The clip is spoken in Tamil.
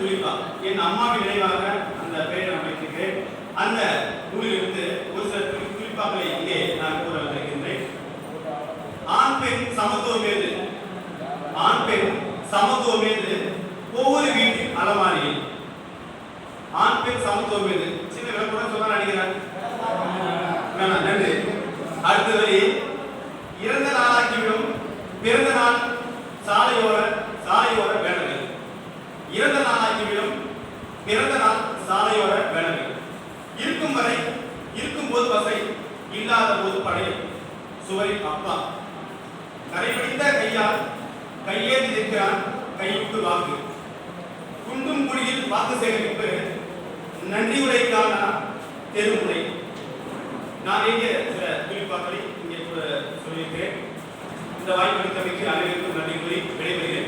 குறிப்பா என் அம்மாவின் நினைவாக அந்த பெயரை அமைக்கிறேன் அந்த நூலிலிருந்து ஒரு சில குறிப்பாக்களை இங்கே நான் கூற வந்திருக்கின்றேன் ஆண் பெண் சமத்துவம் ஏது? ஆண் பெண் சமத்துவம் ஏது? ஒவ்வொரு வீட்டின் அலமாரியில். ஆண் பெண் சமத்துவம் ஏது? சின்ன விளக்கம் சொல்ல நினைக்கிறேன் நன்றி அடுத்த இறந்த நாளாக்கிவிடும் பிறந்த நாள் சாலையோர சாலையோர வேடங்கள் இறந்த நாளாக்கிவிடும் பிறந்த நாள் சாலையோர வேடங்கள் இருக்கும் வரை இருக்கும் போது வசை இல்லாத போது படை சுவரில் அப்பா. கரைபிடித்த கையால் கையேந்தி நிற்கிறான் கைவிட்டு வாக்கு. குண்டும் குழியில் வாக்கு சேகரிப்பு நன்றி உரைக்கான தெருமுறை நான் இங்கே சில குறிப்பாக்களை இங்கே கூட சொல்லியிருக்கிறேன். இந்த வாய்ப்பு அளித்தமைக்கு அனைவருக்கும் நன்றி கூறி விடைபெறுகிறேன்.